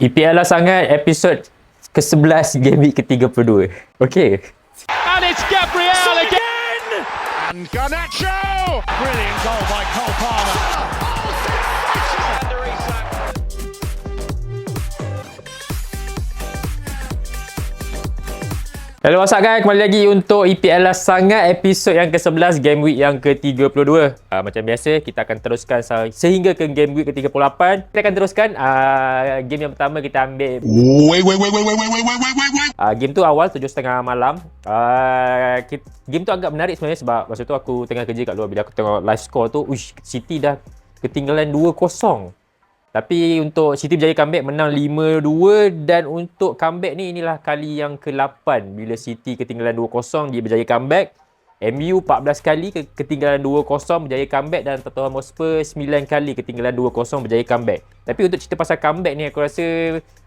EPL lah sangat episod ke-11 game week ke-32. Okay. And it's Gabriel again! And Garnacho! Brilliant goal by Cole Palmer. Hello what's up guys, kembali lagi untuk EPL sangat episod yang ke-11 game week yang ke-32 uh, Macam biasa, kita akan teruskan sehingga ke game week ke-38 Kita akan teruskan uh, game yang pertama kita ambil. Wait, wait, wait, wait, wait, wait, wait, wait, wait, wait, wait. Uh, game tu awal 7.30 malam. Uh, kita, Game tu agak menarik sebenarnya sebab masa tu aku tengah kerja kat luar. Bila aku tengok live score tu, uish, City dah ketinggalan 2-0 tapi untuk City berjaya comeback menang 5-2 dan untuk comeback ni inilah kali yang ke-8 bila City ketinggalan 2-0 dia berjaya comeback. MU 14 kali ketinggalan 2-0 berjaya comeback dan Tottenham Hotspur 9 kali ketinggalan 2-0 berjaya comeback. Tapi untuk cerita pasal comeback ni aku rasa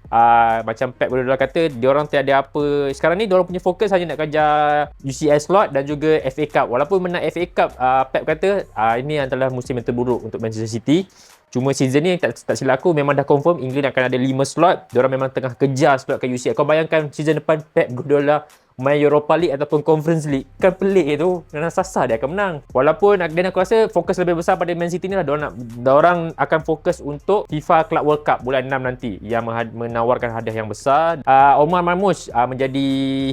uh, macam Pep Guardiola kata dia orang tiada apa. Sekarang ni dia orang punya fokus hanya nak kejar UCL slot dan juga FA Cup. Walaupun menang FA Cup uh, Pep kata uh, ini adalah musim yang terburuk untuk Manchester City. Cuma season ni tak, tak silap aku memang dah confirm England akan ada 5 slot. Diorang memang tengah kejar slot ke UCL. Kau bayangkan season depan Pep Guardiola main Europa League ataupun Conference League. Kan pelik tu. Dengan sasa dia akan menang. Walaupun dan aku rasa fokus lebih besar pada Man City ni lah. Diorang, diorang akan fokus untuk FIFA Club World Cup bulan 6 nanti. Yang menawarkan hadiah yang besar. Uh, Omar Marmoush uh, menjadi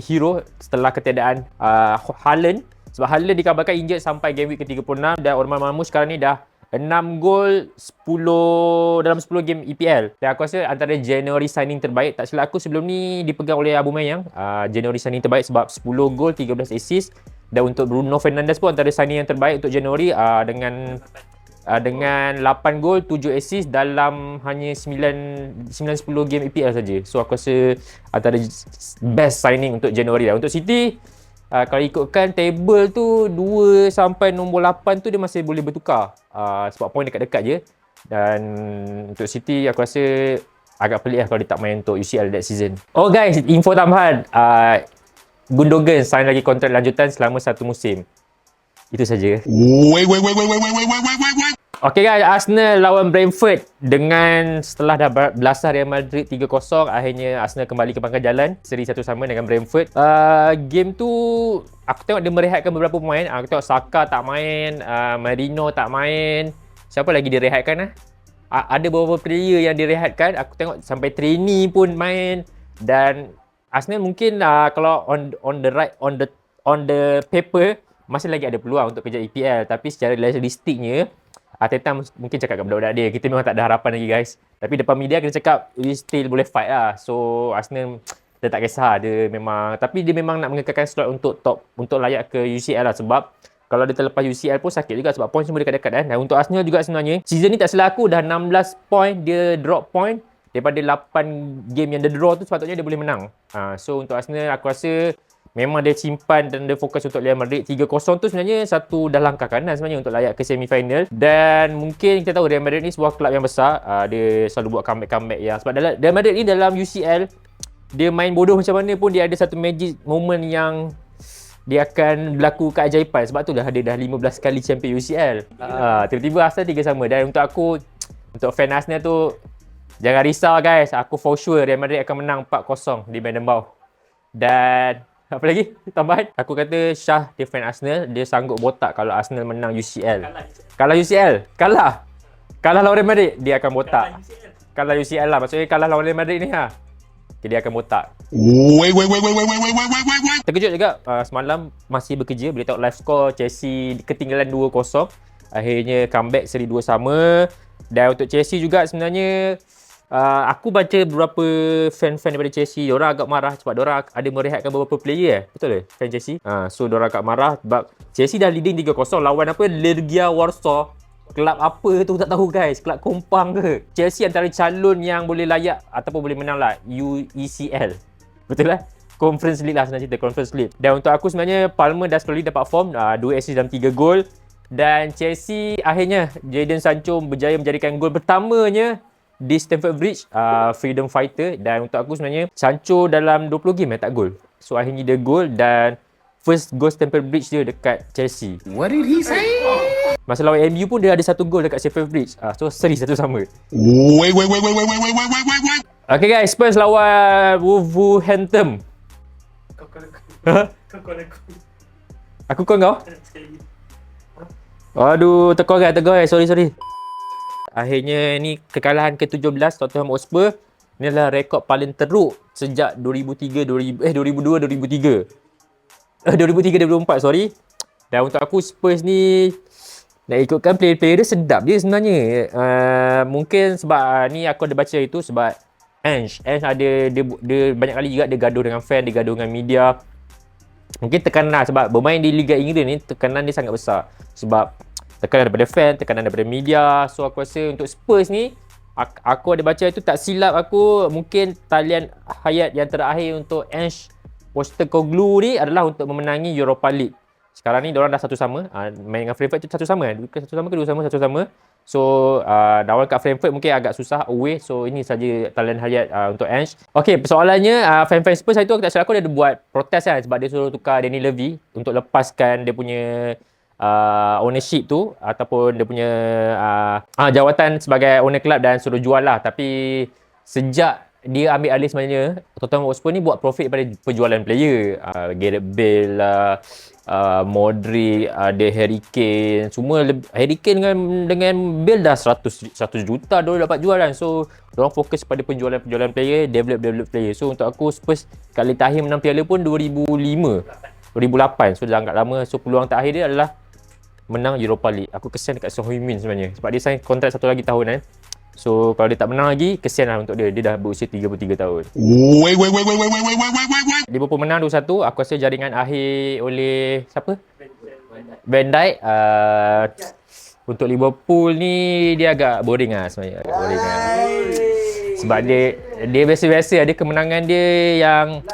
hero setelah ketiadaan uh, Haaland. Sebab Haaland dikabarkan injured sampai game week ke-36 dan Omar Marmoush sekarang ni dah 6 gol 10 dalam 10 game EPL. Dan aku rasa antara January signing terbaik. Tak silap aku sebelum ni dipegang oleh Abu Mayang. Uh, January signing terbaik sebab 10 gol 13 assist. Dan untuk Bruno Fernandes pun antara signing yang terbaik untuk January uh, dengan uh, dengan 8 gol 7 assist dalam hanya 9 9 10 game EPL saja. So aku rasa antara best signing untuk January lah. Untuk City uh, kalau ikutkan table tu 2 sampai nombor 8 tu dia masih boleh bertukar. Uh, sebab poin dekat-dekat je. Dan untuk City aku rasa agak pelik lah kalau dia tak main untuk UCL that season. Oh guys info tambahan. Uh, Gundogan sign lagi kontrak lanjutan selama satu musim. Itu saja. Wait wait wait wait wait wait wait wait wait Okay guys, Arsenal lawan Brentford dengan setelah dah belasah Real Madrid 3-0 akhirnya Arsenal kembali ke pangkal jalan seri satu sama dengan Brentford. Uh, game tu aku tengok dia merehatkan beberapa pemain. Aku tengok Saka tak main, uh, Marino tak main. Siapa lagi direhatkan ah? Uh, ada beberapa player yang direhatkan. Aku tengok sampai trainee pun main dan Arsenal mungkin uh, kalau on on the right on the on the paper masih lagi ada peluang untuk kejar EPL tapi secara realistiknya Arteta mungkin cakap kat budak-budak dia, kita memang tak ada harapan lagi guys. Tapi depan media kita cakap, we still boleh fight lah. So Arsenal, dia tak kisah. Dia memang, tapi dia memang nak mengekalkan slot untuk top, untuk layak ke UCL lah. Sebab kalau dia terlepas UCL pun sakit juga sebab point semua dekat-dekat kan. Dan untuk Arsenal juga sebenarnya, season ni tak salah aku dah 16 point, dia drop point. Daripada 8 game yang dia draw tu sepatutnya dia boleh menang. Uh, so untuk Arsenal aku rasa memang dia simpan dan dia fokus untuk Real Madrid 3-0 tu sebenarnya satu dah langkah kanan sebenarnya untuk layak ke semi final dan mungkin kita tahu Real Madrid ni sebuah kelab yang besar. Uh, dia selalu buat comeback-comeback yang sebab dalam Real Madrid ni dalam UCL dia main bodoh macam mana pun dia ada satu magic moment yang dia akan berlaku keajaiban sebab tu dah dia dah 15 kali champion UCL uh, tiba-tiba asal tiga sama. Dan untuk aku untuk fan Arsenal tu jangan risau guys. Aku for sure Real Madrid akan menang 4-0 di Bernabeu. Dan apa lagi? Tambahan. Aku kata Shah dia fan Arsenal, dia sanggup botak kalau Arsenal menang UCL. Kalah UCL. Kalah. Kalah lawan Real Madrid, dia akan botak. Kalah UCL lah. Maksudnya kalah lawan Real Madrid ni ha. Dia akan botak. Wait, wait, wait, wait, wait, wait, wait, wait, wait, wait. Terkejut juga uh, semalam masih bekerja. Boleh tengok live score Chelsea ketinggalan 2-0. Akhirnya comeback seri 2 sama. Dan untuk Chelsea juga sebenarnya Uh, aku baca beberapa fan-fan daripada Chelsea, orang agak marah sebab orang ada merehatkan beberapa player eh. Betul ke? Fan Chelsea. Uh, so orang agak marah sebab Chelsea dah leading 3-0 lawan apa? Legia Warsaw. Kelab apa tu tak tahu guys. Kelab Kompang ke? Chelsea antara calon yang boleh layak ataupun boleh menang lah UECL. Betul lah? Conference League lah sebenarnya cerita Conference League. Dan untuk aku sebenarnya Palmer dah slowly dapat form. Uh, 2 assist dalam 3 gol. Dan Chelsea akhirnya Jadon Sancho berjaya menjadikan gol pertamanya di Stamford Bridge uh, freedom fighter dan untuk aku sebenarnya Sancho dalam 20 game eh, tak gol. So akhirnya dia gol dan first goal Stamford Bridge dia dekat Chelsea. What did he say? Masa lawan MU pun dia ada satu gol dekat Sheffield Bridge. Ah, so seri satu sama. Wait, wait, wait, wait, wait, wait, wait, wait, wait, wait. Okay guys, Spurs lawan Wolverhampton. Aku kau kau? Aduh, terkorang, terkorang. Sorry, sorry. Akhirnya ni kekalahan ke-17 Tottenham Hotspur. Ini adalah rekod paling teruk sejak 2003 2000 eh 2002 2003. Eh 2003 2004 sorry. Dan untuk aku Spurs ni nak ikutkan player-player dia sedap dia sebenarnya. Uh, mungkin sebab uh, ni aku ada baca itu sebab Ange, Ange ada dia, dia banyak kali juga dia gaduh dengan fan, dia gaduh dengan media. Mungkin tekanan lah sebab bermain di Liga Inggeris ni tekanan dia sangat besar. Sebab tekanan daripada fan, tekanan daripada media. So aku rasa untuk Spurs ni aku ada baca itu tak silap aku mungkin talian hayat yang terakhir untuk Ange Postecoglou ni adalah untuk memenangi Europa League. Sekarang ni diorang dah satu sama. Uh, main dengan Frankfurt tu satu sama kan? Satu sama ke dua sama? Satu sama. So, lawan kat Frankfurt mungkin agak susah away. So, ini saja talian hayat uh, untuk Ange. Okay, persoalannya uh, fan-fan Spurs hari tu aku tak silap aku dia ada buat protes kan sebab dia suruh tukar Danny Levy untuk lepaskan dia punya uh, ownership tu ataupun dia punya uh, uh, jawatan sebagai owner club dan suruh jual lah. Tapi sejak dia ambil alih sebenarnya Tottenham Hotspur ni buat profit pada penjualan player. Uh, Gareth Bale lah uh, Modric ada uh, Harry Kane semua Harry Kane dengan dengan Bale dah 100 100 juta dia dapat jual kan so orang fokus pada penjualan-penjualan player develop develop player. So untuk aku Spurs kali terakhir menang piala pun 2005 2008 so dah agak lama. So peluang terakhir dia adalah menang Europa League. Aku kesian dekat Son Heung-min sebenarnya sebab dia sign kontrak satu lagi tahun kan. So kalau dia tak menang lagi, kesian lah untuk dia. Dia dah berusia 33 tahun. Wait, wait, wait, wait, wait, wait, wait, wait, wait, wait. Liverpool menang 2-1. Aku rasa jaringan akhir oleh siapa? Van Dijk. Uh, untuk Liverpool ni dia agak boring lah sebenarnya. Agak boring lah. Sebab dia dia biasa-biasa ada kemenangan dia yang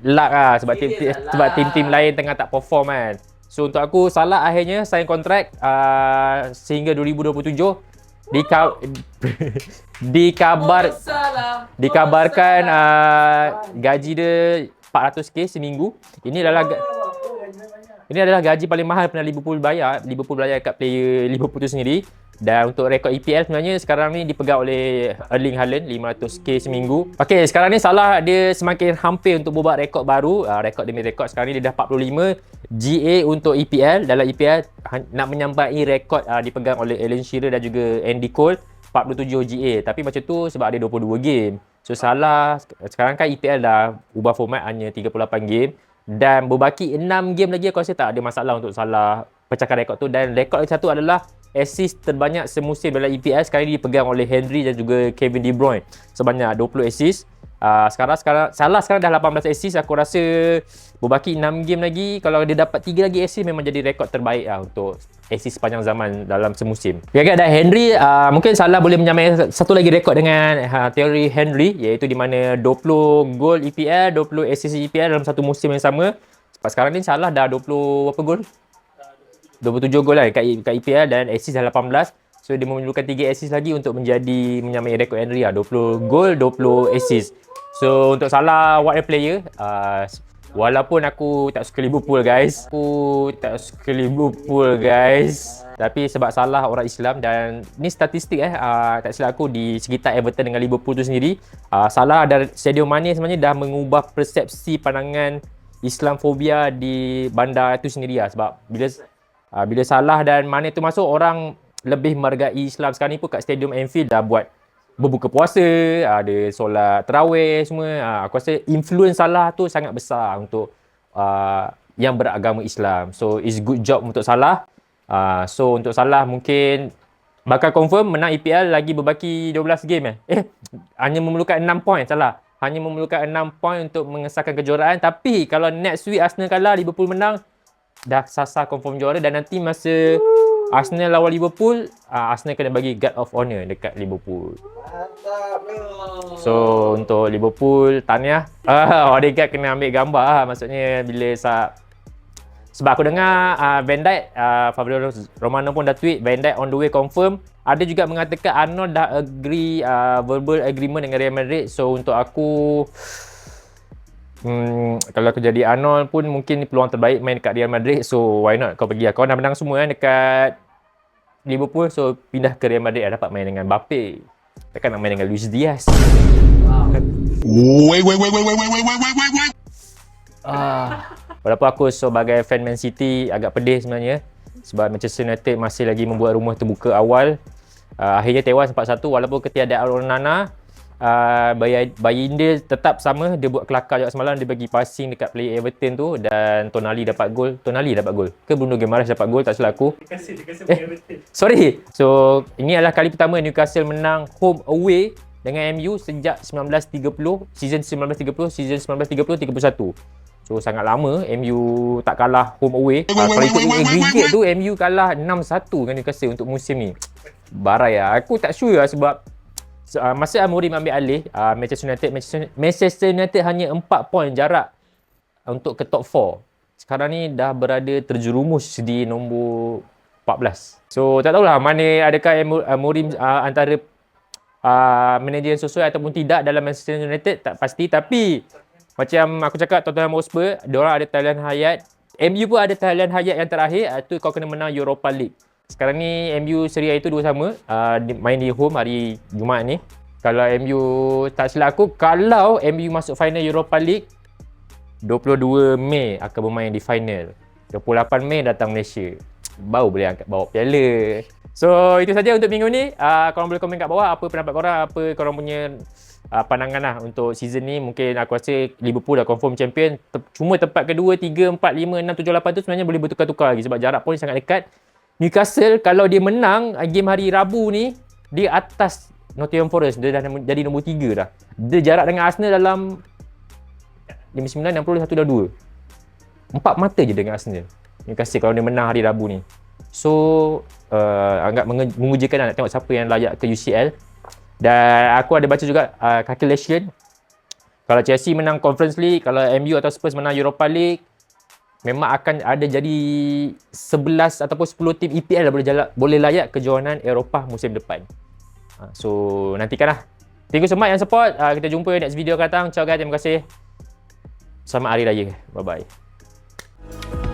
luck lah sebab tim, sebab tim-tim lain tengah tak perform kan. So untuk aku Salah akhirnya sign kontrak uh, sehingga 2027 dika dikabar dikabarkan uh, gaji dia 400k seminggu. Ini adalah ini adalah gaji paling mahal pernah Liverpool bayar. Liverpool bayar kat player Liverpool tu sendiri. Dan untuk rekod EPL sebenarnya sekarang ni dipegang oleh Erling Haaland 500k seminggu. Okey, sekarang ni Salah dia semakin hampir untuk buat rekod baru. Uh, rekod demi rekod sekarang ni dia dah 45 GA untuk EPL. Dalam EPL nak menyampai rekod uh, dipegang oleh Alan Shearer dan juga Andy Cole 47 GA. Tapi macam tu sebab ada 22 game. So Salah sekarang kan EPL dah ubah format hanya 38 game dan berbaki 6 game lagi aku rasa tak ada masalah untuk Salah pecahkan rekod tu. Dan rekod lagi satu adalah assist terbanyak semusim dalam EPL sekarang ini dipegang oleh Henry dan juga Kevin De Bruyne. Sebanyak 20 assist. Uh, sekarang sekarang Salah sekarang dah 18 assist aku rasa berbaki 6 game lagi kalau dia dapat 3 lagi assist memang jadi rekod terbaik lah untuk assist sepanjang zaman dalam semusim. Kan dan Henry uh, mungkin Salah boleh menyamai satu lagi rekod dengan uh, teori Henry iaitu di mana 20 gol EPL, 20 assist EPL dalam satu musim yang sama. Sebab sekarang ni Salah dah 20 berapa gol? 27 gol lah kat, kat EPL dan assist dah 18. So dia memerlukan 3 assist lagi untuk menjadi menyamai rekod Henry lah. 20 gol, 20 assist. So untuk Salah a player. Uh, walaupun aku tak suka Liverpool guys. Aku tak suka Liverpool guys. Tapi sebab Salah orang Islam dan ni statistik eh. Uh, tak silap aku di sekitar Everton dengan Liverpool tu sendiri. Uh, Salah dan Sadio Mane sebenarnya dah mengubah persepsi pandangan Islamfobia di bandar itu sendiri lah. Sebab bila Uh, bila Salah dan Mane tu masuk orang lebih menghargai Islam sekarang ni pun kat Stadium Anfield dah buat berbuka puasa, ada solat tarawih semua. Uh, aku rasa influence Salah tu sangat besar untuk uh, yang beragama Islam. So it's good job untuk Salah. Uh, so untuk Salah mungkin bakal confirm menang EPL lagi berbaki 12 game eh. Eh hanya memerlukan 6 point Salah. Hanya memerlukan 6 point untuk mengesahkan kejuaraan tapi kalau next week Arsenal kalah Liverpool menang dah sasar confirm juara dan nanti masa Arsenal lawan Liverpool, uh, Arsenal kena bagi guard of honor dekat Liverpool. So untuk Liverpool, tahniah. Ah, uh, Odegaard kena ambil gambar lah. Maksudnya bila sa sebab aku dengar uh, Van Dijk, uh, Fabrizio Romano pun dah tweet Van Dijk on the way confirm. Ada juga mengatakan Arnold dah agree uh, verbal agreement dengan Real Madrid. So untuk aku Hmm, kalau aku jadi Arnold pun mungkin peluang terbaik main dekat Real Madrid. So why not kau pergi. Kau dah menang semua kan dekat Liverpool so pindah ke Real Madrid dapat main dengan Mbappe. Takkan nak main dengan Luis Diaz. Wait, wait, wait, wait, wait, wait, wait, wait, wait, wait. Ah. Walaupun aku sebagai fan Man City agak pedih sebenarnya sebab Manchester United masih lagi membuat rumah terbuka awal. Uh, akhirnya tewas 4-1 walaupun ketiadaan Onana uh, bayi, dia tetap sama dia buat kelakar juga semalam dia bagi passing dekat player Everton tu dan Tonali dapat gol. Tonali dapat gol? Ke Bruno Guimaraes dapat gol? Tak silap aku. Eh, sorry. So ini adalah kali pertama Newcastle menang home away dengan MU sejak 1930 season 1930 season 1930 31 So sangat lama MU tak kalah home away. Uh, kalau ikut aggregate tu MU kalah 6-1 dengan Newcastle untuk musim ni. Barai lah. Aku tak sure lah sebab uh, masa Amorim ambil alih uh, Manchester United Manchester, United hanya 4 poin jarak untuk ke top 4. Sekarang ni dah berada terjerumus di nombor 14. So tak tahulah mana adakah Amorim uh, antara uh, manager yang sesuai ataupun tidak dalam Manchester United tak pasti tapi macam aku cakap Tottenham Hotspur, diorang ada talian hayat. MU pun ada talian hayat yang terakhir, itu kau kena menang Europa League. Sekarang ni MU Seri A itu dua sama, uh, main di home hari Jumaat ni. Kalau MU tak silap aku, kalau MU masuk final Europa League, 22 Mei akan bermain di final. 28 Mei datang Malaysia. Baru boleh angkat bawa piala. So itu saja untuk minggu ni. Uh, korang boleh komen kat bawah apa pendapat korang, apa korang punya uh, pandangan lah untuk season ni mungkin aku rasa Liverpool dah confirm champion Te- cuma tempat kedua 3, 4, 5, 6, 7, 8 tu sebenarnya boleh bertukar-tukar lagi sebab jarak pun sangat dekat Newcastle kalau dia menang uh, game hari Rabu ni dia atas Nottingham Forest. Dia dah jadi nombor 3 dah. Dia jarak dengan Arsenal dalam 59, 60, 1 dan 2 empat mata je dengan Arsenal. Newcastle kalau dia menang hari Rabu ni. So uh, agak mengujikan lah nak tengok siapa yang layak ke UCL dan aku ada baca juga uh, calculation. Kalau Chelsea menang Conference League, kalau MU atau Spurs menang Europa League, memang akan ada jadi 11 ataupun 10 tim EPL boleh jala, boleh layak kejohanan Eropah musim depan. Uh, so nantikanlah. Thank you so much yang support. Uh, kita jumpa next video akan datang. Ciao guys, terima kasih. Selamat hari raya. Bye bye.